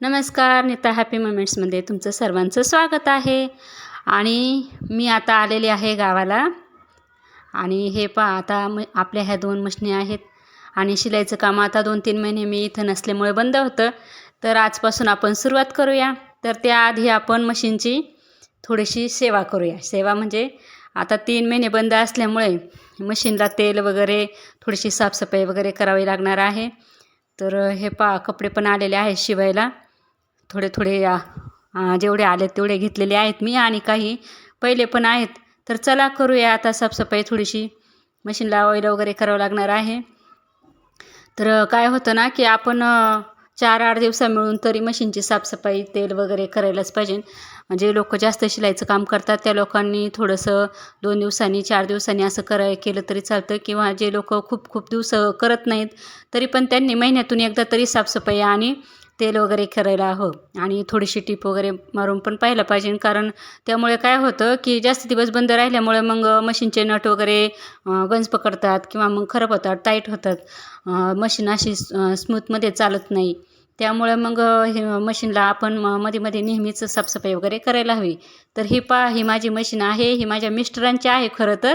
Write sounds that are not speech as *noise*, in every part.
नमस्कार नीता हॅपी मुमेंट्समध्ये तुमचं सर्वांचं स्वागत आहे. आणि मी आता आलेली आहे गावाला. आणि हे पा आता म आपल्या ह्या दोन मशनी आहेत. आणि शिलाईचं काम आता दोन तीन महिने मी इथं नसल्यामुळे बंद होतं. तर आजपासून आपण सुरुवात करूया. तर त्याआधी आपण मशीनची थोडीशी सेवा करूया. सेवा म्हणजे आता तीन महिने बंद असल्यामुळे मशीनला तेल वगैरे थोडीशी साफसफाई वगैरे करावी लागणार आहे. तर हे पा कपडे पण आलेले आहेत शिवायला. थोडे थोडे जेवढे आले तेवढे घेतलेले आहेत मी आणि काही पहिले पण आहेत. तर चला करूया आता साफसफाई थोडीशी. मशीनला ऑइल वगैरे करावं लागणार आहे. तर काय होतं ना की आपण चार आठ दिवसा मिळून तरी मशीनची साफसफाई तेल वगैरे करायलाच पाहिजे. म्हणजे लोक जास्त शिलाईचं काम करतात. त्या लोकांनी थोडंसं दोन दिवसांनी चार दिवसांनी असं कराय केलं तरी चालतं. किंवा जे लोक खूप खूप दिवस करत नाहीत तरी पण त्यांनी महिन्यातून एकदा तरी साफसफाई आणि तेल वगैरे करायला हवं. आणि थोडीशी टीप वगैरे मारून पण पाहायला पाहिजे. कारण त्यामुळे काय होतं की जास्त दिवस बंद राहिल्यामुळे मग मशीनचे नट वगैरे गंज पकडतात किंवा मग खराब होतात टाईट होतात. मशीन अशी स्मूथमध्ये चालत नाही. त्यामुळे मग हे मशीनला आपण म- मध्ये मध्ये नेहमीच साफसफाई वगैरे करायला हवी. तर ही पा ही माझी मशीन आहे ही माझ्या मिस्टरांची आहे खरं तर.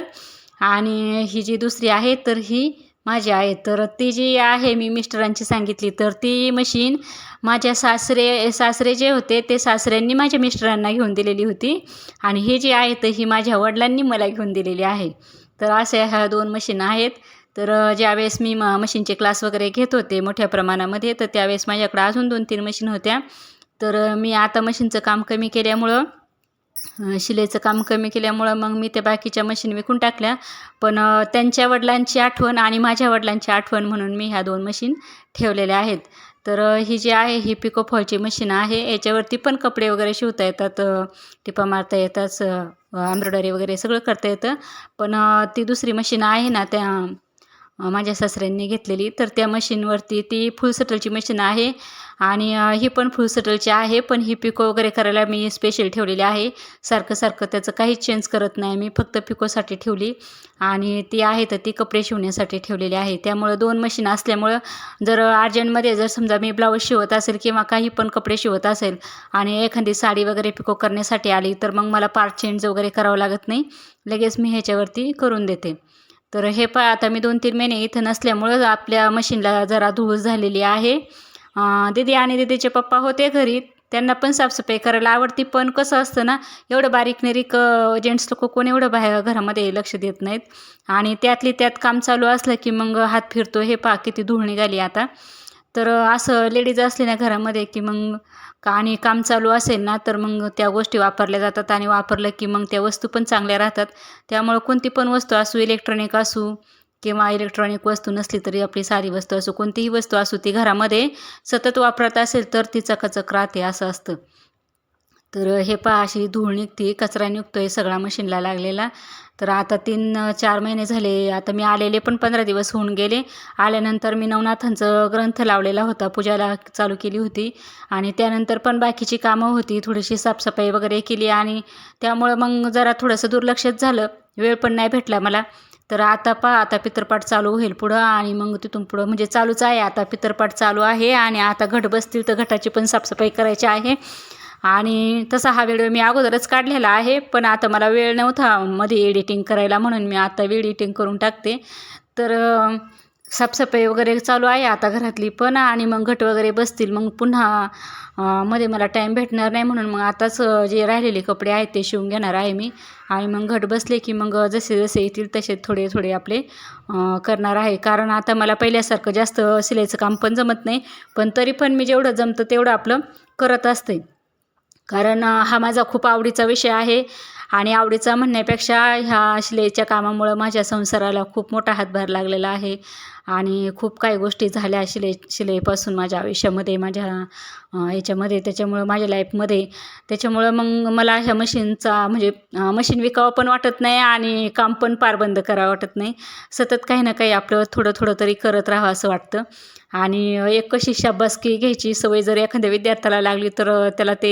आणि ही जी दुसरी आहे तर ही माझी आहे तर ती जी आहे मी मिस्टरांची सांगितली. तर ती मशीन माझ्या सासरे सासरे जे होते ते सासऱ्यांनी माझ्या मिस्टरांना घेऊन दिलेली होती. आणि ही जी आहे तर ही माझ्या वडिलांनी मला घेऊन दिलेली आहे. तर अशा ह्या दोन मशीन आहेत. तर ज्यावेळेस मी म मशीनचे क्लास वगैरे घेत होते मोठ्या प्रमाणामध्ये तर त्यावेळेस माझ्याकडे अजून दोन तीन मशीन होत्या. तर मी आता मशीनचं काम कमी केल्यामुळं शिलाईचं काम कमी केल्यामुळं मग मी त्या बाकीच्या मशीन विकून टाकल्या. पण त्यांच्या वडिलांची आठवण आणि माझ्या वडिलांची आठवण म्हणून मी ह्या दोन मशीन ठेवलेल्या आहेत. तर ही जी आहे ही पिको फॉलची मशीन आहे. याच्यावरती पण कपडे वगैरे शिवता येतात टिपा मारता येतात एम्ब्रॉयडरी वगैरे सगळं करता येतं. पण ती दुसरी मशीन आहे ना त्या माझ्या सासऱ्यांनी घेतलेली. तर त्या मशीनवरती ती फुल सटलची मशीन आहे. आणि ही पण फुल सटलची आहे पण ही पिको वगैरे करायला मी स्पेशल ठेवलेली आहे. सारखं सारखं त्याचं काहीच चेंज करत नाही. मी फक्त पिकोसाठी ठेवली आणि ती आहे तर ती कपडे शिवण्यासाठी ठेवलेली आहे. त्यामुळं दोन मशीन असल्यामुळं जर अर्जंटमध्ये जर समजा मी ब्लाऊज शिवत असेल किंवा काही पण कपडे शिवत असेल आणि एखादी साडी वगैरे पिको करण्यासाठी आली तर मग मला पार्ट चेंज वगैरे करावं लागत नाही. लगेच मी ह्याच्यावरती करून देते. तर हे पा आता मी दोन तीन महिने इथं नसल्यामुळं आपल्या मशीनला जरा धूळ झालेली आहे. दीदी आणि दीदीचे पप्पा होते घरी. त्यांना पण साफसफाई करायला आवडती. पण कसं असतं ना एवढं बारीक निरीक जेंट्स लोक कोण एवढं बाहेर घरामध्ये लक्ष देत नाहीत. आणि त्यातली त्यात काम चालू असलं की मग हात फिरतो हे पहा किती धूळ निघाली आता. तर असं लेडीज असले ना घरामध्ये की मग का आणि काम चालू असेल ना तर मग त्या गोष्टी वापरल्या जातात आणि वापरलं की मग त्या वस्तू पण चांगल्या राहतात. त्यामुळं कोणती पण वस्तू असू इलेक्ट्रॉनिक असू किंवा इलेक्ट्रॉनिक वस्तू नसली तरी आपली सारी वस्तू असू कोणतीही वस्तू असू ती घरामध्ये सतत वापरत असेल तर ती चकचक राहते असं असतं. तर हे पहा अशी धूळ निघते कचरा निघतो आहे सगळा मशीनला लागलेला. तर आता तीन चार महिने झाले आता मी आलेले पण पंधरा दिवस होऊन गेले. आल्यानंतर मी नवनाथांचं ग्रंथ लावलेला होता पूजाला चालू केली होती. आणि त्यानंतर पण बाकीची कामं होती थोडीशी साफसफाई वगैरे केली आणि त्यामुळं मग जरा थोडंसं दुर्लक्षच झालं. वेळ पण नाही भेटला मला. तर आता पहा आता पितरपाठ चालू होईल पुढं आणि मग तिथून पुढं. म्हणजे चालूच आहे आता पित्रपाठ चालू आहे आणि आता घट बसतील तर घटाची पण साफसफाई करायची आहे. आणि तसा हा व्हिडिओ मी अगोदरच काढलेला आहे पण आता मला वेळ नव्हता मध्ये एडिटिंग करायला म्हणून मी आता एडिटिंग करून टाकते. तर साफसफाई वगैरे चालू आहे आता घरातली पण आणि मग घट वगैरे बसतील. मग पुन्हा मध्ये मला टाईम भेटणार नाही म्हणून मग आताच जे राहिलेले कपडे आहेत ते शिवून घेणार आहे मी. आणि मग घट बसले की मग जसे जसे येतील तसे थोडे थोडे आपले करणार आहे. कारण आता मला पहिल्यासारखं जास्त शिलाईचं काम पण जमत नाही. पण तरी पण मी जेवढं जमतं तेवढं आपलं करत असते. कारण हा माझा खूप आवडीचा विषय आहे. आणि आवडीचा म्हणण्यापेक्षा ह्या शिलाईच्या कामामुळं माझ्या संसाराला खूप मोठा हातभार लागलेला आहे. आणि खूप काही गोष्टी झाल्या शिले शिलाईपासून माझ्या आयुष्यामध्ये माझ्या याच्यामध्ये. त्याच्यामुळं माझ्या लाईफमध्ये त्याच्यामुळं मग मला ह्या मशीनचा म्हणजे मशीन विकावं पण वाटत नाही आणि काम पण पार बंद करावं वाटत नाही. सतत काही ना काही आपलं थोडं थोडं तरी करत राहावं असं वाटतं. आणि एक कशी शाबासकी घ्यायची सवय जर एखाद्या विद्यार्थ्याला लागली तर त्याला ते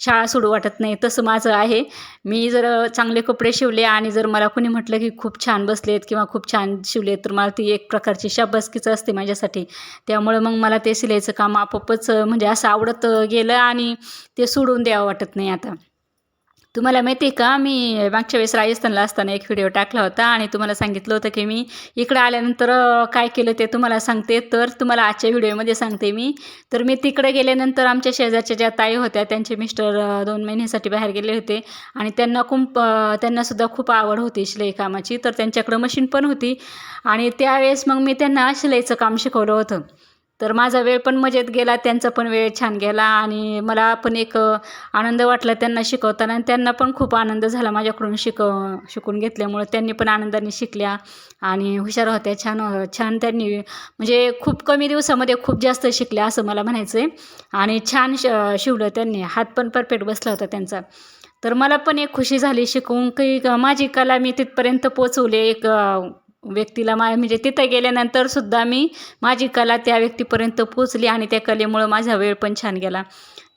शाळा सोडू वाटत नाही. तसं माझं आहे. मी जर चांगले कपडे शिवले आणि जर मला कोणी म्हटलं की खूप छान बसलेत किंवा खूप छान शिवले तर मला ती एक प्रकारची शाबासकीचं असते माझ्यासाठी. त्यामुळं मग मला ते शिलाईचं काम आपोआपच म्हणजे असं आवडत गेलं आणि ते सोडून द्यावं वाटत नाही आता. तुम्हाला माहिती आहे का? मी मागच्या वेळेस राजस्थानला असताना एक व्हिडिओ टाकला होता आणि तुम्हाला सांगितलं होतं की मी इकडं आल्यानंतर काय केलं ते तुम्हाला सांगते. तर तुम्हाला आजच्या व्हिडिओमध्ये सांगते मी. तर मी तिकडे गेल्यानंतर आमच्या शेजारच्या ज्या ताई होत्या त्यांचे मिस्टर दोन महिन्यासाठी बाहेर गेले होते. आणि त्यांना खूप त्यांनासुद्धा खूप आवड होती शिलाई कामाची. तर त्यांच्याकडं मशीन पण होती. आणि त्यावेळेस मग मी त्यांना शिलाईचं काम शिकवलं होतं. तर माझा वेळ पण मजेत गेला त्यांचा पण वेळ छान गेला आणि मला पण एक आनंद वाटला त्यांना शिकवताना आणि त्यांना पण खूप आनंद झाला माझ्याकडून शिक शिकून घेतल्यामुळं. त्यांनी पण आनंदाने शिकल्या आणि हुशार होत्या छान छान त्यांनी म्हणजे खूप कमी दिवसामध्ये खूप जास्त शिकल्या असं मला म्हणायचं आहे आणि छान श शिवलं त्यांनी. हात पण परफेक्ट बसला होता त्यांचा. तर मला पण एक खुशी झाली शिकवून की माझी कला मी तिथपर्यंत पोचवले. एक व्यक्तीला मा म्हणजे तिथं गेल्यानंतर सुद्धा मी माझी कला त्या व्यक्तीपर्यंत पोचली आणि त्या कलेमुळं माझा वेळ पण छान गेला.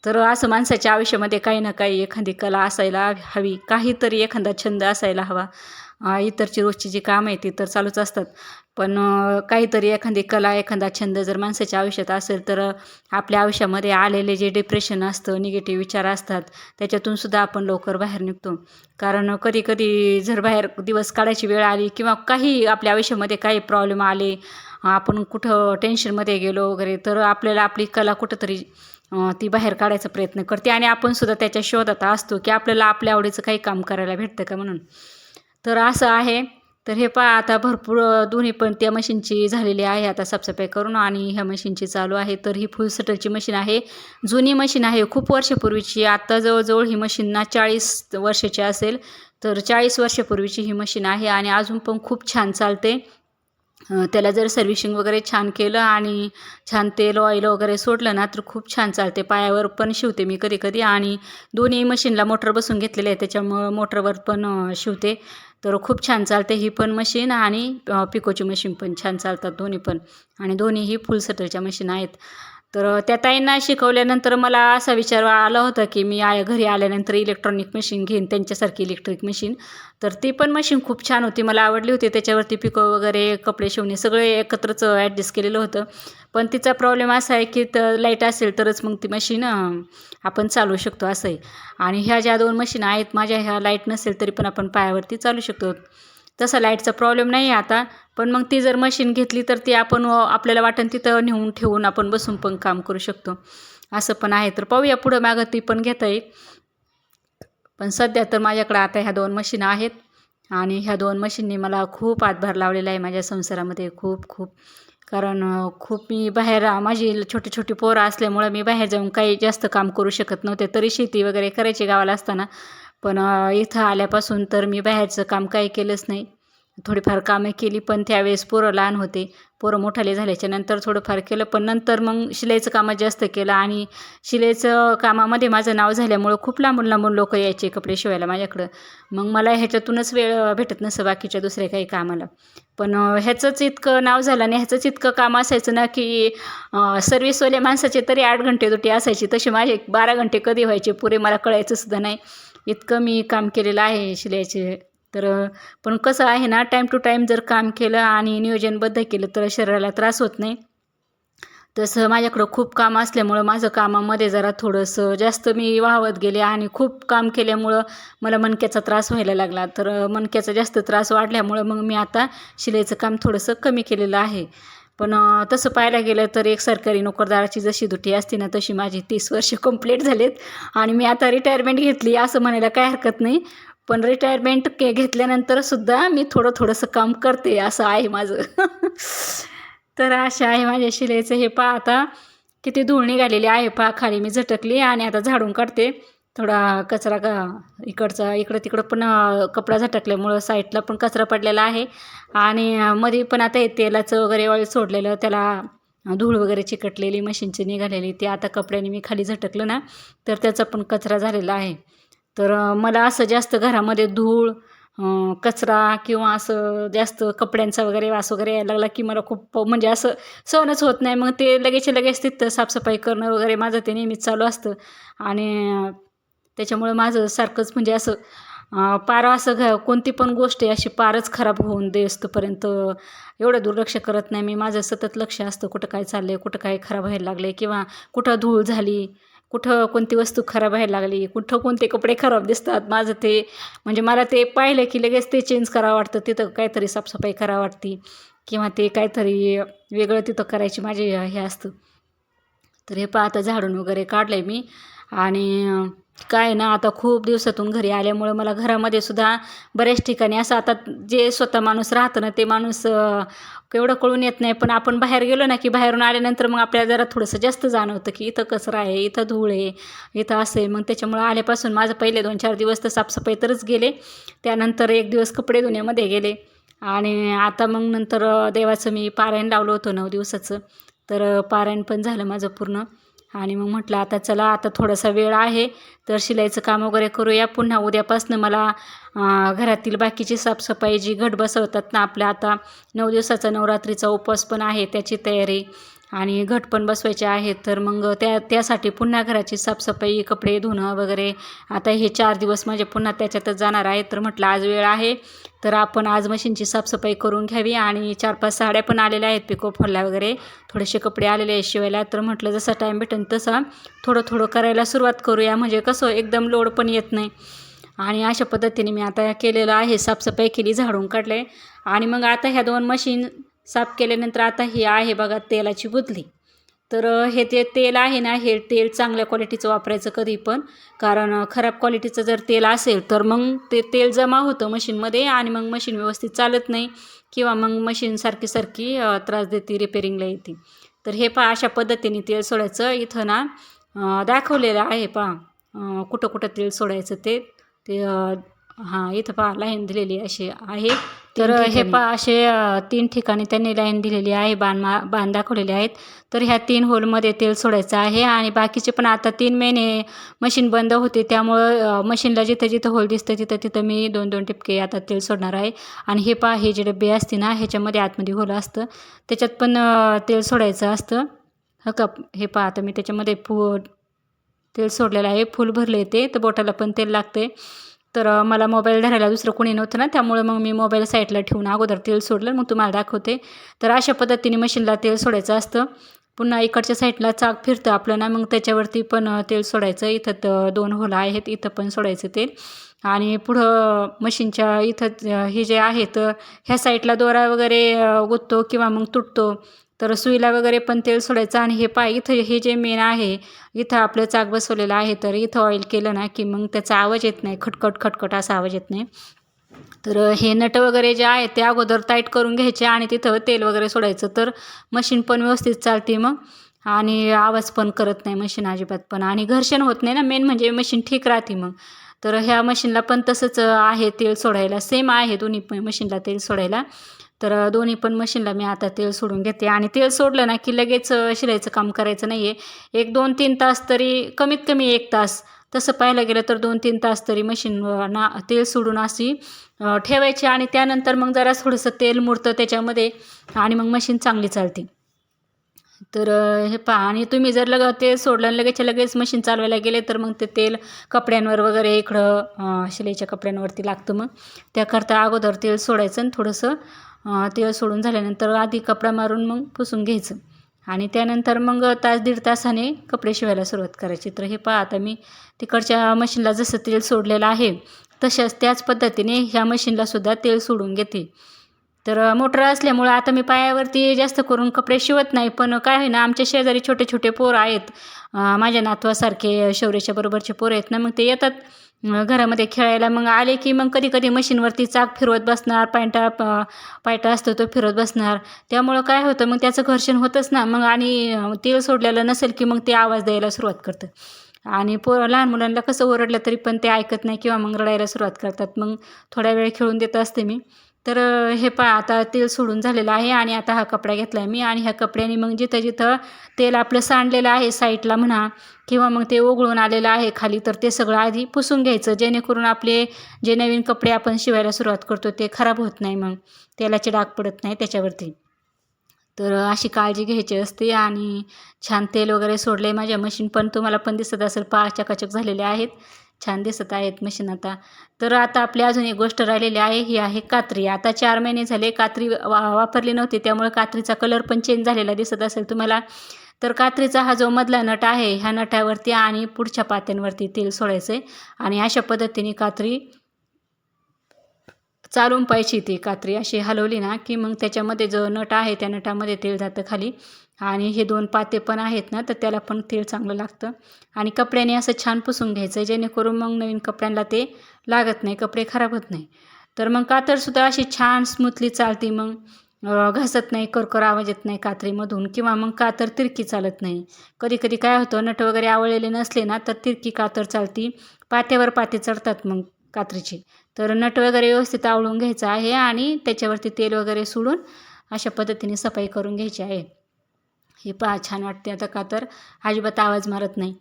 तर असं माणसाच्या आयुष्यामध्ये काही ना काही एखादी कला असायला हवी काहीतरी एखादा छंद असायला हवा. इतरची रोजची जी कामं आहे ती तर चालूच असतात. पण काहीतरी एखादी कला एखादा छंद जर माणसाच्या आयुष्यात असेल तर आपल्या आयुष्यामध्ये आलेले जे डिप्रेशन असतं निगेटिव्ह विचार असतात त्याच्यातून सुद्धा आपण लवकर बाहेर निघतो. कारण कधी कधी जर बाहेर दिवस काढायची वेळ आली किंवा काही आपल्या आयुष्यामध्ये काही प्रॉब्लेम आले आपण कुठं टेन्शनमध्ये गेलो वगैरे तर आपल्याला आपली कला कुठंतरी ती बाहेर काढायचा प्रयत्न करते आणि आपण सुद्धा त्याच्या शोधात असतो की आपल्याला आपल्या आवडीचं काही काम करायला भेटतं का म्हणून. तर असं आहे. तर हे पहा आता भरपूर दोन्ही पण त्या मशीनची झालेली आहे. आता साफसफाई करून आणि ह्या मशीनची चालू आहे. तर ही फुल सटरची मशीन आहे. जुनी मशीन आहे. खूप वर्षापूर्वीची. आत्ता जवळजवळ ही मशीन ना चाळीस वर्षाची असेल. तर चाळीस वर्षापूर्वीची ही मशीन आहे आणि अजून पण खूप छान चालते. त्याला जर सर्व्हिशिंग वगैरे छान केलं आणि छान तेल ऑइल वगैरे सोडलं ना तर खूप छान चालते. पायावर पण शिवते मी कधी कधी आणि दोन्ही मशीनला मोटर बसून घेतलेले आहे त्याच्यामुळं मोटरवर पण शिवते. तर खूप छान चालते ही पण मशीन आणि पिकोची मशीन पण छान चालतात दोन्ही पण. आणि दोन्हीही फुल सटरच्या मशीन आहेत. तर त्या ताईंना शिकवल्यानंतर मला असा विचार आला होता की मी आ घरी आल्यानंतर इलेक्ट्रॉनिक मशीन घेईन त्यांच्यासारखी इलेक्ट्रिक मशीन तर ती पण मशीन खूप छान होती मला आवडली होती. त्याच्यावरती पिको वगैरे कपडे शिवणे सगळे एकत्रच ॲडजस्ट केलेलं होतं. पण तिचा प्रॉब्लेम असा आहे की तर लाइट असेल तरच मग ती मशीन आपण चालवू शकतो असं आहे आणि ह्या ज्या दोन मशीन आहेत माझ्या ह्या लाइट नसेल तरी पण आपण पायावरती चालू शकतो. तसा लाईटचा प्रॉब्लेम नाही आहे आता. पण मग ती जर मशीन घेतली तर ती आपण आपल्याला वाटेल तिथं नेऊन ठेवून आपण बसून पण काम करू शकतो. असं पण आहे. तर पाहूया पुढं मागं ती पण घेता येईल. पण सध्या तर माझ्याकडे आता ह्या दोन मशीन आहेत. आणि ह्या दोन मशीननी मला खूप हातभार लावलेला आहे माझ्या संसारामध्ये खूप खूप. कारण खूप मी बाहेर माझी छोटी छोटी पोरं असल्यामुळं मी बाहेर जाऊन काही जास्त काम करू शकत नव्हते. तरी शेती वगैरे करायची गावाला असताना पण इथं आल्यापासून तर मी बाहेरचं काम काही केलंच नाही. थोडीफार कामं केली पण त्यावेळेस पोरं लहान होते. पोरं मोठाले झाल्याच्यानंतर थोडंफार केलं पण नंतर मग शिलाईचं कामं जास्त केलं आणि शिलाईचं कामामध्ये माझं नाव झाल्यामुळं खूप लांबून लांबून लोक यायचे कपडे शिवायला माझ्याकडं. मग मला ह्याच्यातूनच वेळ भेटत नसं बाकीच्या दुसऱ्या काही कामाला. पण ह्याचंच इतकं नाव झालं आणि ह्याचंच इतकं काम असायचं ना की सर्विसवाल्या माणसाचे तरी आठ घंटे दुटी असायची तसे माझे बारा घंटे कधी व्हायचे पुरे मला कळायचं सुद्धा नाही. इतकं मी काम केलेलं आहे शिलाईचे. तर पण कसं आहे ना टाईम टू टाईम जर काम केलं आणि नियोजनबद्ध केलं तर शरीराला त्रास होत नाही. तसं माझ्याकडं खूप काम असल्यामुळं माझं कामामध्ये जरा थोडंसं जास्त मी वाहवत गेले आणि खूप काम केल्यामुळं मला मणक्याचा त्रास व्हायला लागला. तर मणक्याचा जास्त त्रास वाढल्यामुळं मग मी आता शिलाईचं काम थोडंसं कमी केलेलं आहे. पण तसं पाहायला गेलं तर एक सरकारी नोकरदाराची जशी दुटी असते ना तशी माझी तीस वर्ष कंप्लीट झालीत. आणि मी आता रिटायरमेंट घेतली असं म्हणायला काय हरकत नाही. पण रिटायरमेंट के घेतल्यानंतर सुद्धा मी थोडं थोडंसं काम करते असं आहे माझं. *laughs* तर अशा आहे माझ्या शिलाईचं. हे पहा आता किती धूळ निघालेली आहे. पहा खाली मी झटकली आणि आता झाडून काढते. थोडा कचरा का इकडचा इकडं तिकडं पण कपडा झटकल्यामुळं साईडला पण कचरा पडलेला आहे. आणि मध्ये पण आता हे तेलाचं वगैरे ऑइल सोडलेलं त्याला धूळ वगैरे चिकटलेली मशीनची निघालेली ते आता कपड्याने मी खाली झटकलं ना तर त्याचा पण कचरा झालेला आहे. तर मला असं जास्त घरामध्ये धूळ कचरा किंवा असं जास्त कपड्यांचा वगैरे वास वगैरे यायला लागला की मला खूप म्हणजे असं सहनच होत नाही. मग ते लगेच लगेच तिथं साफसफाई करणं वगैरे माझं ते नेहमीच चालू असतं. आणि त्याच्यामुळं माझं सारखंच म्हणजे असं पारं पार असं घ कोणती पण गोष्ट आहे अशी पारच खराब होऊन दे असतोपर्यंत एवढं दुर्लक्ष करत नाही. मी माझं सतत लक्ष असतं कुठं काय चाललं आहे कुठं काय खराब व्हायला लागले किंवा कुठं धूळ झाली कुठं कोणती वस्तू खराब व्हायला लागली कुठं कोणते कपडे खराब दिसतात. माझं ते म्हणजे मला ते पाहिलं की लगेच ते चेंज करावं वाटतं तिथं काहीतरी साफसफाई करावं वाटते किंवा ते काहीतरी वेगळं तिथं करायची माझी हे असतं. तर हे पहा आता झाडून वगैरे काढलं आहे मी. आणि काय ना आता खूप दिवसातून घरी आल्यामुळं मला घरामध्ये सुद्धा बऱ्याच ठिकाणी असं आता जे स्वतः माणूस राहतं ना ते माणूस केवढं एवढं कळून येत नाही. पण आपण बाहेर गेलो ना की बाहेरून आल्यानंतर मग आपल्याला जरा थोडंसं जास्त जाणवतं की इथं कचरा आहे इथं धूळ आहे इथं असं आहे. मग त्याच्यामुळं आल्यापासून माझं पहिले दोन चार दिवस तर साफसफाई तरच गेले. त्यानंतर एक दिवस कपडे धुण्यामध्ये गेले. आणि आता मग नंतर देवाचं मी पारायण लावलं होतं नऊ दिवसाचं. तर पारायण पण झालं माझं पूर्ण. आणि मग म्हटलं आता चला आता थोडासा वेळ आहे तर शिलाईचं काम वगैरे करूया. पुन्हा उद्यापासनं मला घरातील बाकीची साफसफाई जी घट बसवतात ना आपल्या आता नऊ दिवसाचा नवरात्रीचा उपवास पण आहे त्याची तयारी आणि घट पण बसवायचे आहेत तर मग त्या त्यासाठी पुन्हा घराची साफसफाई कपडे धुणं वगैरे आता हे चार दिवस माझे पुन्हा त्याच्यातच जाणार आहे. तर म्हटलं आज वेळ आहे तर आपण आज मशीनची साफसफाई करून घ्यावी आणि चार पाच साड्या पण आलेल्या आहेत पिको फॉलला वगैरे. थोडेसे कपडे आलेले आहेत शिवायला. तर म्हटलं जसा टाईम भेटेल तसा थोडं थोडं करायला सुरुवात करूया. म्हणजे कसं एकदम लोड पण येत नाही. आणि अशा पद्धतीने मी आता केलेलं आहे. साफसफाई केली झाडून काढले. आणि मग आता ह्या दोन मशीन साफ केल्यानंतर आता ही आहे बघा तेलाची बुदली. तर हे ते तेल आहे ना हे तेल चांगल्या क्वालिटीचं वापरायचं कधी पण. कारण खराब क्वालिटीचं जर तेल असेल तर मग ते तेल जमा होतं मशीनमध्ये आणि मग मशीन व्यवस्थित चालत नाही किंवा मग मशीन सारखी सारखी त्रास देते रिपेरिंगला येते. तर हे पहा अशा पद्धतीने तेल सोडायचं. इथं ना दाखवलेलं आहे पहा कुठं कुठं तेल सोडायचं ते. ते हां इथं पहा लाईन दिलेली अशी आहे. तर हे. पहा असे तीन ठिकाणी त्यांनी लाईन दिलेली आहे बाण मा बाण दाखवलेले आहेत. तर ह्या तीन होलमध्ये तेल सोडायचं आहे आणि बाकीचे पण आता तीन महिने मशीन बंद होते. त्यामुळं मशीनला जिथं जिथं होल दिसतं तिथं तिथं मी दोन दोन टिपके आता तेल सोडणार आहे. आणि हे पहा हे जे डबे असते ना ह्याच्यामध्ये आतमध्ये होल असतं. त्याच्यात पण तेल सोडायचं असतं. ह का हे पहा आता मी त्याच्यामध्ये फू तेल सोडलेलं आहे. फुल भरले ते तर बोटाला पण तेल लागते तर मला मोबाईल धरायला दुसरं कोणी नव्हतं ना त्यामुळे मग मी मोबाईल साईडला ठेवून अगोदर तेल सोडलं. मग तुम्हाला दाखवते. तर अशा पद्धतीने मशीनला तेल सोडायचं असतं. पुन्हा इकडच्या साईडला चाक फिरतं आपलं ना मग त्याच्यावरती पण तेल सोडायचं. इथं तर दोन होलं आहेत इथं पण सोडायचं तेल. आणि पुढं मशीनच्या इथं हे जे आहेत ह्या साईडला दोरा वगैरे अ, किंवा मग तुटतो. तर सुईला वगैरे पण तेल सोडायचं आणि हे पाय इथं हे जे मेन आहे इथं आपलं चाक बसवलेलं आहे तर इथं ऑइल केलं ना की मग त्याचा आवाज येत नाही खटखट खटखट असा आवाज येत नाही. तर हे नट वगैरे जे आहे ते अगोदर टाईट करून घ्यायचे आणि तिथं तेल वगैरे सोडायचं. तर मशीन पण व्यवस्थित चालते मग. आणि आवाज पण करत नाही मशीन अजिबात पण. आणि घर्षण होत नाही ना मेन म्हणजे मशीन ठीक राहते मग. तर ह्या मशीनला पण तसंच आहे तेल सोडायला. सेम आहे दोन्ही पण मशीनला तेल सोडायला. तर दोन्ही पण मशीनला मी आता तेल सोडून घेते. आणि तेल सोडलं ना की लगेच शिलाईचं काम करायचं नाही आहे एक दोन तीन तास तरी कमीत कमी एक तास. तसं पाहायला गेलं तर दोन तीन तास तरी मशीन ना तेल सोडून अशी ठेवायची. आणि त्यानंतर मग जरा थोडंसं तेल मुरतं त्याच्यामध्ये. आणि मग मशीन चांगली चालते. तर हे पहा आणि तुम्ही जर लग तेल सोडलं लगेचच्या लगेच मशीन चालवायला गेले तर मग ते तेल कपड्यांवर वगैरे इकडं शिलाईच्या कपड्यांवरती लागतं मग. त्याकरता अगोदर तेल सोडायचं आणि थोडंसं तेल सोडून झाल्यानंतर आधी कपडा मारून मग पुसून घ्यायचं. आणि त्यानंतर मग तास दीड तासाने कपडे शिवायला सुरुवात करायची. तर हे पहा आता मी तिकडच्या मशीनला जसं तेल सोडलेलं आहे तशाच त्याच पद्धतीने ह्या मशीनला सुद्धा तेल सोडून घेते. तर मोटर असल्यामुळं आता मी पायावरती जास्त करून कपडे शिवत नाही पण काय होईना आमच्या शेजारी छोटे छोटे पोरं आहेत. माझ्या नातवासारखे शौर्याच्या बरोबरचे पोरं आहेत ना मग ते येतात घरामध्ये खेळायला. मग आले की मग कधी कधी मशीनवरती चाक फिरवत बसणार पायटा पायटा असतो तो फिरवत बसणार. त्यामुळं काय होतं मग त्याचं घर्षण होतंच ना मग आणि तेल सोडलेलं नसेल की मग ते आवाज द्यायला सुरुवात करतं. आणि पोरं लहान मुलांना कसं ओरडलं तरी पण ते ऐकत नाही किंवा मग रडायला सुरुवात करतात. मग थोड्या वेळ खेळून देत असते मी. तर हे पहा आता तेल सोडून झालेलं आहे आणि आता हा कपडा घेतला आहे मी आणि ह्या कपड्याने मग जिथं जिथं तेल आपलं सांडलेलं आहे साईडला म्हणा किंवा मग ते ओघळून आलेलं आहे खाली तर ते सगळं आधी पुसून घ्यायचं. जेणेकरून आपले जे नवीन कपडे आपण शिवायला सुरुवात करतो ते खराब होत नाही मग. तेलाचे डाग पडत नाही त्याच्यावरती. तर अशी काळजी घ्यायची असते आणि छान तेल वगैरे सोडले माझ्या मशीन पण तुम्हाला पण दिसत असेल पा चकाचक झालेले आहेत. छान दिसत आहेत मशीन आता. तर आता आपली अजून एक गोष्ट राहिलेली आहे ही आहे कात्री. आता चार महिने झाले कात्री वा वापरली नव्हती त्यामुळे कात्रीचा कलर पण चेंज झालेला दिसत असेल तुम्हाला. तर कात्रीचा हा जो मधला नट आहे ह्या नटावरती आणि पुढच्या पात्यांवरती तेल सोडायचं आहे आणि अशा पद्धतीने कात्री चालून पाहिजे ती कात्री. अशी हलवली ना की मग त्याच्यामध्ये जो नट आहे त्या नटामध्ये तेल जातं खाली. आणि हे दोन पाते पण आहेत ना तर त्याला पण तेल चांगलं लागतं. आणि कपड्याने असं छान पुसून घ्यायचं आहे जेणेकरून मग नवीन कपड्यांना ते लागत नाही कपडे खराब होत नाही. तर मग कातरसुद्धा अशी छान स्मूथली चालती मग घसत नाही करकर आवाज येत नाही कात्रीमधून किंवा मग कातर तिरकी चालत नाही. कधी कधी काय होतं नट वगैरे आवळलेले नसले ना तर तिरकी कातर चालती. पात्यावर पाते चढतात मग कात्रीचे. तर नट वगैरे व्यवस्थित आवळून घ्यायचं आहे आणि त्याच्यावरती तेल वगैरे सोडून अशा पद्धतीने सफाई करून घ्यायची आहे. हे पहा छान वाटते आता का तर अजिबात आवाज मारत नाही.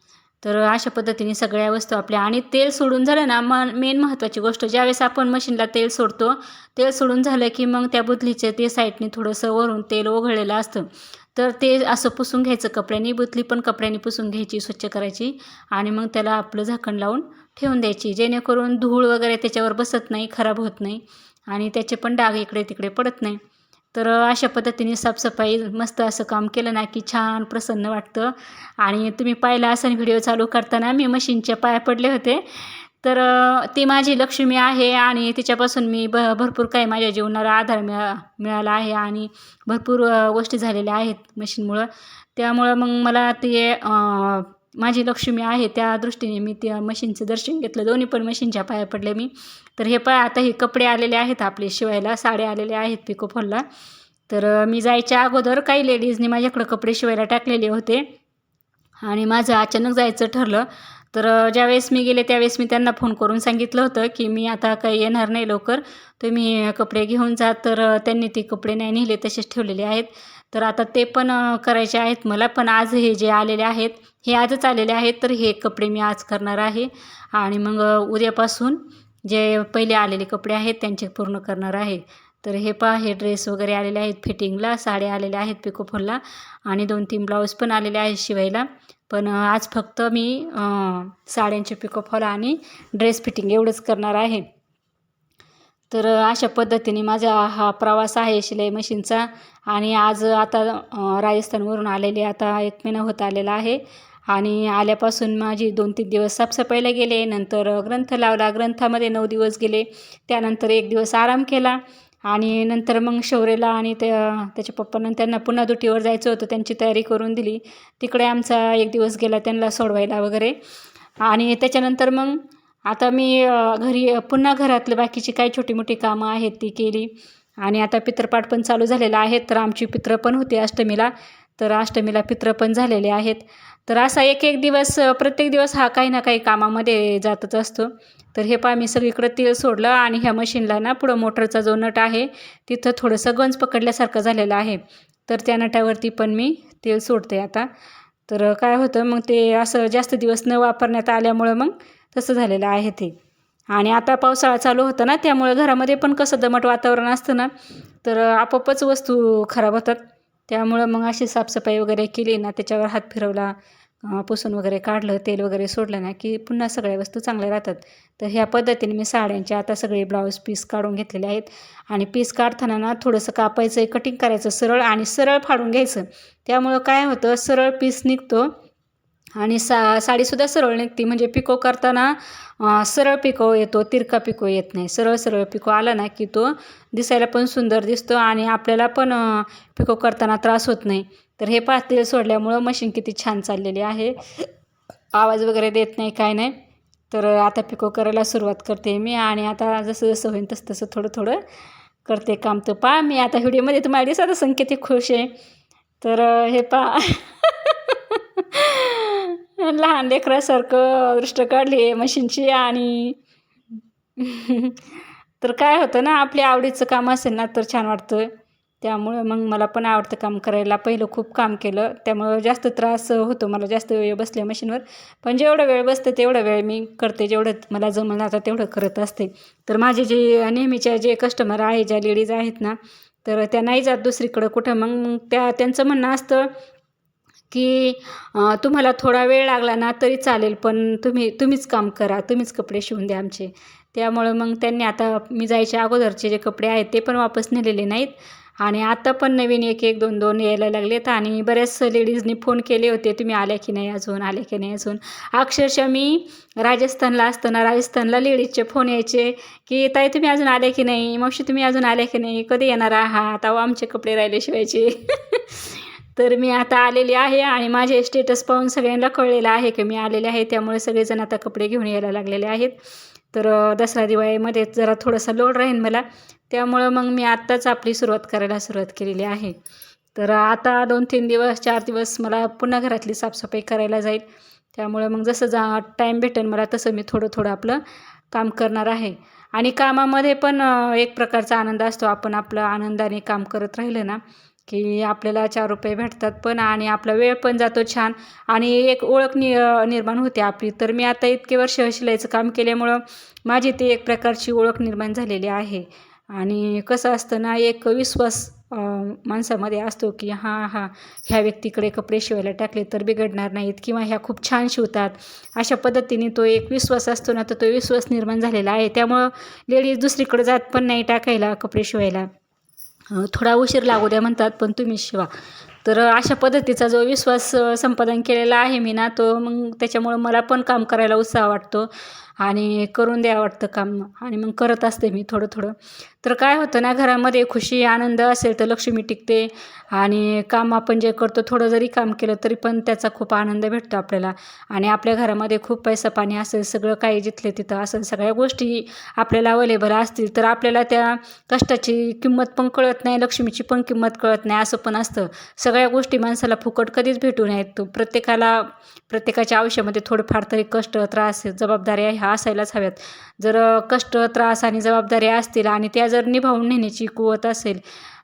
तर अशा पद्धतीने सगळ्या वस्तू आपल्या आणि तेल सोडून झालं ना म मेन महत्त्वाची गोष्ट ज्यावेळेस आपण मशीनला तेल सोडतो तेल सोडून झालं की मग त्या बुथलीचे ते साईडने थोडंसं वरून तेल ओघळलेलं असतं. तर ते असं पुसून घ्यायचं कपड्यानी बुथली पण कपड्यांनी पुसून घ्यायची स्वच्छ करायची आणि मग त्याला आपलं झाकण लावून ठेवून द्यायची. जेणेकरून धूळ वगैरे त्याच्यावर बसत नाही खराब होत नाही आणि त्याचे पण डाग इकडे तिकडे पडत नाही. तर अशा पद्धतीने साफसफाई मस्त असं काम केलं ना की छान प्रसन्न वाटतं. आणि तुम्ही पाहिला असं व्हिडिओ चालू करताना मी मशीनच्या पाया पडले होते. तर ती माझी लक्ष्मी आहे आणि तिच्यापासून मी भ भरपूर काही माझ्या जीवनाला आधार मिळा मिळाला आहे आणि भरपूर गोष्टी झालेल्या आहेत मशीनमुळं. त्यामुळं मग मला ते माझी लक्ष्मी आहे त्या दृष्टीने मी त्या मशीनचं दर्शन घेतलं. दोन्ही पण मशीनच्या पाया पडले मी. तर हे पाय आता हे कपडे आलेले आहेत आपले शिवायला साड्या आलेल्या आहेत पिकोफॉलला तर मी जायच्या अगोदर काही लेडीजनी माझ्याकडं कपडे शिवायला टाकलेले होते. आणि माझं अचानक जायचं ठरलं. तर ज्यावेळेस मी गेले त्यावेळेस मी त्यांना फोन करून सांगितलं होतं की मी आता काही येणार नाही लवकर. तुम्ही कपडे घेऊन जा. तर त्यांनी ते कपडे नाही नेले तसेच ठेवलेले आहेत. तर आता ते पण करायचे आहेत. मला पण आज हे जे आलेले आहेत हे आजच आलेले आहेत. तर हे कपडे मी आज करणार आहे. आणि मग उद्यापासून जे पहिले आलेले कपडे आहेत त्यांचे पूर्ण करणार आहे. तर हे पहा हे ड्रेस वगैरे आलेले आहेत फिटिंगला साड्या आलेल्या आहेत पिकोफॉलला आणि दोन तीन ब्लाऊज पण आलेले आहेत शिवायला. पण आज फक्त मी साड्यांचे पिकोफॉल आणि ड्रेस फिटिंग एवढंच करणार आहे. तर अशा पद्धतीने माझा हा प्रवास आहे शिलाई मशीनचा. आणि आज आता राजस्थानवरून आलेले आता एक महिना होत आलेला आहे. आणि आल्यापासून माझी दोन तीन दिवस साफसफाईला गेले. नंतर ग्रंथ लावला. ग्रंथामध्ये नऊ दिवस गेले. त्यानंतर एक दिवस आराम केला. आणि नंतर मग शौर्यला आणि त्या त्याच्या पप्पांना त्यांना पुन्हा दुटीवर जायचं होतं. त्यांची तयारी करून दिली. तिकडे आमचा एक दिवस गेला त्यांना सोडवायला वगैरे. आणि त्याच्यानंतर मग आता मी घरी पुन्हा घरातलं बाकीची काही छोटी मोठी कामं आहेत ती केली. आणि आता पित्रपाठ पण चालू झालेला आहे. तर आमची पित्र पण होती अष्टमीला. तर अष्टमीला पित्र पण झालेले आहेत. तर असा एक एक दिवस प्रत्येक दिवस हा काही ना काही कामामध्ये जातच असतो. तर हे पहा मी सगळीकडं तेल सोडलं आणि ह्या मशीनला ना पुढं मोटरचा जो नट आहे तिथं थोडंसं गंज पकडल्यासारखं झालेलं आहे. तर त्या नटावरती पण मी तेल सोडते आता. तर काय होतं मग ते असं जास्त दिवस न वापरण्यात आल्यामुळं मग तसं झालेलं आहे ते. आणि आता पावसाळा चालू होता ना त्यामुळे घरामध्ये पण कसं दमट वातावरण असतं ना तर आपोआपच वस्तू खराब होतात. त्यामुळं मग अशी साफसफाई वगैरे केली ना त्याच्यावर हात फिरवला पुसून वगैरे काढलं तेल वगैरे सोडलं ना की पुन्हा सगळ्या वस्तू चांगल्या राहतात. तर ह्या पद्धतीने मी साड्यांचे आता सगळे ब्लाऊज पीस काढून घेतलेले आहेत. आणि पीस काढताना ना थोडंसं कापायचं कटिंग करायचं सरळ आणि सरळ फाडून घ्यायचं. त्यामुळं काय होतं सरळ पीस निघतो. आणि सा साडीसुद्धा सरळ निघते. म्हणजे पिको करताना सरळ पिको येतो तिरका पिको येत नाही. सरळ सरळ पिको आला ना की तो दिसायला पण सुंदर दिसतो आणि आपल्याला पण पिको करताना त्रास होत नाही. तर हे पातेल सोडल्यामुळं मशीन किती छान चाललेली आहे. आवाज वगैरे देत नाही काय नाही. तर आता पिको करायला सुरुवात करते मी आणि आता जसं जसं होईल तसं तसं थोडं थोडं करते काम. तर पा मी आता व्हिडिओमध्ये तुम्हाला दिसत असेल किती खुश आहे. तर हे पा *laughs* *laughs* लहान लेकरासारखं दृष्ट काढली आहे मशीनची आणि *laughs* तर काय होतं ना आपल्या आवडीचं काम असेल ना तर छान वाटतं त्यामुळं मग मला पण आवडतं काम करायला. पहिलं खूप काम केलं. त्यामुळं जास्त त्रास होतो मला जास्त वेळ बसल्या मशीनवर. पण जेवढं वेळ बसते तेवढा वेळ मी करते. जेवढं मला जमलं आता तेवढं करत असते. तर माझे जे नेहमीच्या जे कस्टमर आहे ज्या लेडीज आहेत ना तर त्या नाही जात दुसरीकडं कुठं. मग त्या त्यांचं म्हणणं असतं की तुम्हाला थोडा वेळ लागला ना तरी चालेल पण तुम्ही तुम्हीच काम करा तुम्हीच कपडे शिवून द्या आमचे. त्यामुळं मग त्यांनी आता मी जायच्या अगोदरचे जे कपडे आहेत ते पण वापस नेलेले नाहीत. आणि आता पण नवीन एक एक दोन दोन यायला लागलेत आणि बऱ्याच लेडीजनी फोन केले होते तुम्ही आल्या की नाही अजून आल्या की नाही अजून? अक्षरशः मी राजस्थानला असताना राजस्थानला लेडीजचे फोन यायचे की ताई तुम्ही अजून आले की नाही? मावशी तुम्ही अजून आले की नाही? कधी येणार आहात? अहो आमचे कपडे राहिले शिवायचे *laughs* तर मी आता आलेली आहे आणि माझे स्टेटस पाहून सगळ्यांना कळलेलं आहे की मी आलेले आहे. त्यामुळे सगळेजण आता कपडे घेऊन यायला लागलेले आहेत. तर दसरा दिवाळीमध्ये जरा थोडासा लोड राहील मला. त्यामुळं मग मी आत्ताच आपली सुरुवात करायला सुरुवात केलेली आहे. तर आता दोन तीन दिवस चार दिवस मला पुन्हा घरातली साफसफाई करायला जाईल. त्यामुळं मग जसं जा टाईम भेटेल मला तसं मी थोडं थोडं आपलं काम करणार आहे. आणि कामामध्ये पण एक प्रकारचा आनंद असतो. आपण आपलं आनंदाने काम करत राहिलं ना की आपल्याला चार रुपये भेटतात पण आणि आपला वेळ पण जातो छान. आणि एक ओळख नि निर्माण होते आपली. तर मी आता इतके वर्ष शिलाईचं काम केल्यामुळं माझी ती एक प्रकारची ओळख निर्माण झालेली आहे. आणि कसं असतं ना एक विश्वास माणसामध्ये असतो की हां हां ह्या व्यक्तीकडे कपडे शिवायला टाकले तर बिघडणार नाहीत किंवा ह्या खूप छान शिवतात. अशा पद्धतीने तो एक विश्वास असतो ना तर तो विश्वास निर्माण झालेला आहे. त्यामुळं लेडीज दुसरीकडे जात पण नाही टाकायला कपडे शिवायला. थोडा उशीर लागू द्या म्हणतात पण तुम्ही शिवा. तर अशा पद्धतीचा जो विश्वास संपादन केलेला आहे मी ना तो मग त्याच्यामुळं मला पण काम करायला उत्साह वाटतो. आणि करून द्या वाटतं काम. आणि मग करत असते मी थोडं थोडं. तर काय होतं ना घरामध्ये खुशी आनंद असेल तर लक्ष्मी टिकते. आणि काम आपण जे करतो थोडं जरी काम केलं तरी पण त्याचा खूप आनंद भेटतो आपल्याला. आणि आपल्या घरामध्ये खूप पैसा पाणी असेल सगळं काही जिथले तिथं असेल सगळ्या गोष्टी आपल्याला अवेलेबल असतील तर आपल्याला त्या कष्टाची किंमत पण कळत नाही लक्ष्मीची पण किंमत कळत नाही असं पण असतं. सगळ्या गोष्टी माणसाला फुकट कधीच भेटू नयेत. प्रत्येकाला प्रत्येकाच्या आयुष्यामध्ये थोडंफार तरी कष्ट त्रास जबाबदारी आहे ह्या असायलाच हव्यात. जर कष्ट त्रास आणि जबाबदाऱ्या असतील आणि त्या जर निभावून नेण्याची कुवत असेल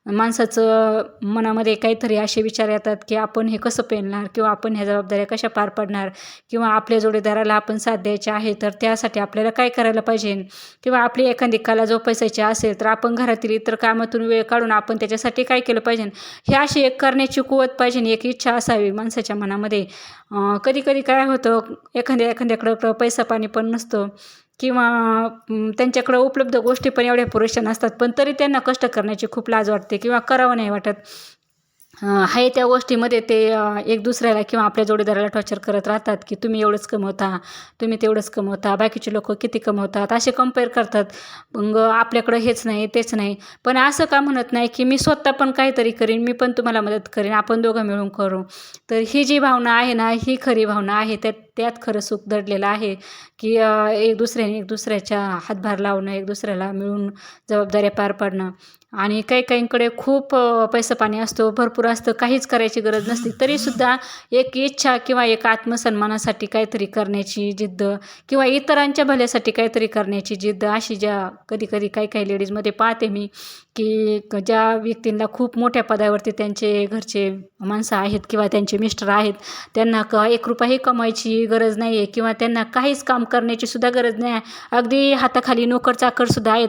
माणसाचं मनामध्ये काहीतरी असे विचार येतात की आपण हे कसं पेलणार किंवा आपण ह्या जबाबदाऱ्या कशा पार पाडणार? किंवा आपल्या जोडीदाराला आपण साथ द्यायचे आहे तर त्यासाठी आपल्याला काय करायला पाहिजे? किंवा आपली एखादी कला जोपासायची असेल तर आपण घरातील इतर कामातून वेळ काढून आपण त्याच्यासाठी काय केलं पाहिजे? हे अशी एक करण्याची कुवत पाहिजे एक इच्छा असावी माणसाच्या मनामध्ये. कधी कधी काय होतं एखाद्या एखाद्याकडं पैसा पाणी पण नसतं. किंवा त्यांच्याकडं उपलब्ध गोष्टी पण एवढ्या पुरेशा नसतात पण तरी त्यांना कष्ट करण्याची खूप लाज वाटते किंवा करावं नाही वाटत. आहे त्या गोष्टीमध्ये ते एक दुसऱ्याला किंवा आपल्या जोडीदाराला टॉर्चर करत राहतात की तुम्ही एवढंच कमवता तुम्ही तेवढंच कमवता बाकीचे लोक किती कमवतात असे कंपेअर करतात. मग आपल्याकडं हेच नाही तेच नाही. पण असं का म्हणत नाही की मी स्वतः पण काहीतरी करीन मी पण तुम्हाला मदत करीन आपण दोघं मिळून करू. तर ही जी भावना आहे ना ही खरी भावना आहे. त्यात त्यात खरं सुख दडलेलं आहे की एक दुसऱ्याने एक दुसऱ्याच्या हातभार लावणं एक दुसऱ्याला मिळून जबाबदाऱ्या पार पाडणं. आणि काही काहींकडे खूप पैसा पाणी असतो भरपूर असतं काहीच करायची गरज नसते. तरीसुद्धा एक इच्छा किंवा एक आत्मसन्मानासाठी काहीतरी करण्याची जिद्द किंवा इतरांच्या भल्यासाठी काहीतरी करण्याची जिद्द अशी ज्या कधी कधी काही काही लेडीजमध्ये पाहते मी की ज्या व्यक्तींना खूप मोठ्या पदावरती त्यांचे घरचे माणसं आहेत किंवा त्यांचे मिस्टर आहेत त्यांना क एक रुपयाही कमायची गरज नाही आहे किंवा त्यांना काहीच काम करण्याची सुद्धा गरज नाही. आहे अगदी हाताखाली नोकर चाकरसुद्धा आहेत.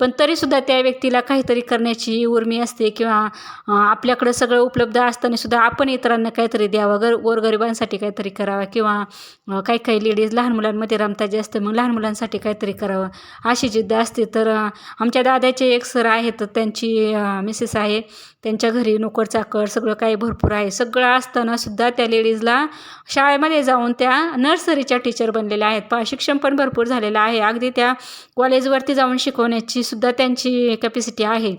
पण तरीसुद्धा त्या व्यक्तीला काहीतरी करण्याची उर्मी असते किंवा आपल्याकडं सगळं उपलब्ध असताना सुद्धा आपण इतरांना काहीतरी द्यावं. गर गोरगरिबांसाठी काहीतरी करावं किंवा काही काही लेडीज लहान मुलांमध्ये रमतात जास्त मग लहान मुलांसाठी काहीतरी करावं. अशी जिद्द असते. तर आमच्या दादाचे एक सर आहेत त्यांची मिसेस आहे. त्यांच्या घरी नोकर चाकर सगळं काही भरपूर आहे. सगळं असतानासुद्धा त्या लेडीजला शाळेमध्ये जाऊन त्या नर्सरीच्या टीचर बनलेल्या आहेत. पा शिक्षण पण भरपूर झालेलं आहे. अगदी त्या कॉलेजवरती जाऊन शिकवण्याची सुद्धा त्यांची कॅपॅसिटी आहे.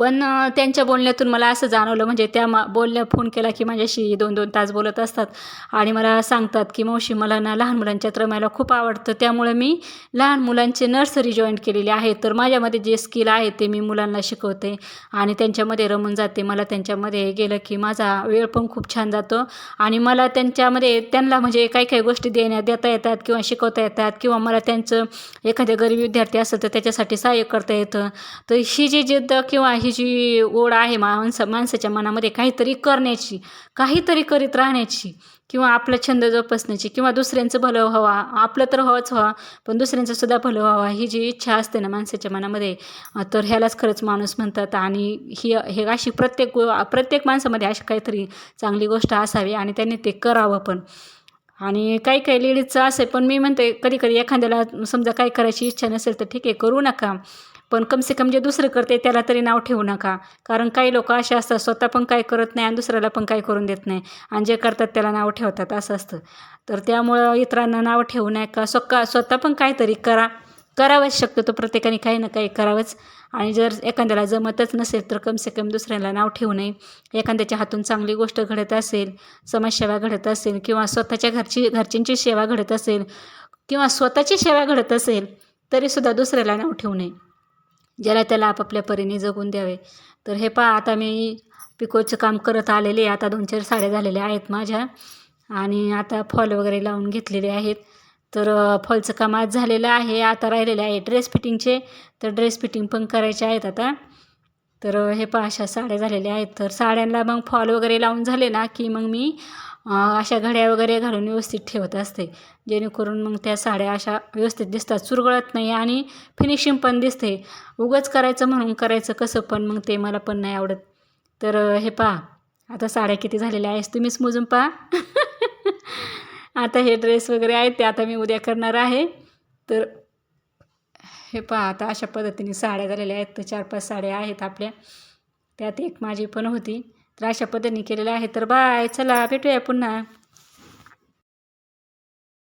पण त्यांच्या बोलण्यातून मला असं जाणवलं म्हणजे त्या मा बोलल्या फोन केला की माझ्याशी दोन दोन तास बोलत असतात आणि मला सांगतात की मावशी मला ना लहान मुलांच्यात रमायला खूप आवडतं. त्यामुळे मी लहान मुलांचे नर्सरी जॉईन केलेली आहे. तर माझ्यामध्ये जे स्किल आहे ते मी मुलांना शिकवते आणि त्यांच्यामध्ये रमून जाते. मला त्यांच्यामध्ये गेलं की माझा वेळ पण खूप छान जातो आणि मला त्यांच्यामध्ये त्यांना म्हणजे काही काही गोष्टी देण्यात देता येतात किंवा शिकवता येतात किंवा मला त्यांचं एखाद्या गरीब विद्यार्थी असेल तर त्याच्यासाठी सहाय्य करता येतं. तर ही जी जिद्द किंवा ही ही जी ओढ आहे माणसा माणसाच्या मनामध्ये काहीतरी करण्याची काहीतरी करीत राहण्याची किंवा आपला छंद जोपासण्याची किंवा दुसऱ्यांचं भलं व्हावा आपलं तर व्हावंच व्हा पण दुसऱ्यांचं सुद्धा भलं व्हावा ही जी इच्छा असते ना माणसाच्या मनामध्ये तर ह्यालाच खरंच माणूस म्हणतात. आणि ही हे अशी प्रत्येक गो- प्रत्येक माणसामध्ये अशी काहीतरी चांगली गोष्ट असावी आणि त्यांनी ते करावं पण. आणि काही काही लेडीजचं असेल पण मी म्हणते कधी कधी एखाद्याला समजा काय करायची इच्छा नसेल तर ठीक आहे करू नका. पण कमसे कम जे दुसरं करते त्याला तरी नाव ठेवू नका. कारण काही लोक असे असतात स्वतः पण काय करत नाही आणि दुसऱ्याला पण काय करून देत नाही. आणि जे करतात त्याला नाव ठेवतात असं असतं. तर त्यामुळं इतरांना नाव ठेवू नये का? स्वका स्वतः पण काहीतरी करा. करावंच शक्यतो प्रत्येकाने काही ना काही करावंच. आणि जर एखाद्याला जमतच नसेल तर कमसे कम दुसऱ्याला नाव ठेवू नये. एखाद्याच्या हातून चांगली गोष्ट घडत असेल समाजसेवा घडत असेल किंवा स्वतःच्या घरची घरच्यांची सेवा घडत असेल किंवा स्वतःची सेवा घडत असेल तरीसुद्धा दुसऱ्याला नाव ठेवू नये. ज्याला त्याला आपापल्या परीने जगून द्यावे. तर हे पहा आता मी पिकोचं काम करत आलेले आता दोन चार साड्या झालेल्या आहेत माझ्या. आणि आता फॉल वगैरे लावून घेतलेले आहेत. तर फॉलचं काम आज झालेलं आहे. आता राहिलेले आहे ड्रेस फिटिंगचे. तर ड्रेस फिटिंग पण करायचे आहेत आता. तर हे पहा अशा साड्या झालेल्या आहेत. तर साड्यांना मग फॉल वगैरे लावून झाले ना की मग मी अशा घड्या वगैरे घालून व्यवस्थित ठेवत असते. जेणेकरून मग त्या साड्या अशा व्यवस्थित दिसतात. चुरगळत नाही आणि फिनिशिंग पण दिसते. उगंच करायचं म्हणून करायचं कसं पण मग ते मला पण नाही आवडत. तर हे पहा. आता साड्या किती झालेल्या आहेस तुम्हीच मोजून पहा. *laughs* आता हे ड्रेस वगैरे आहेत ते आता मी उद्या करणार आहे. तर हे पहा आता अशा पद्धतीने साड्या झालेल्या आहेत. तर चार पाच साड्या आहेत आपल्या. त्यात एक माझी पण होती. तर अशा पद्धतीने केलेल्या आहेत. तर बाय चला भेटूया पुन्हा.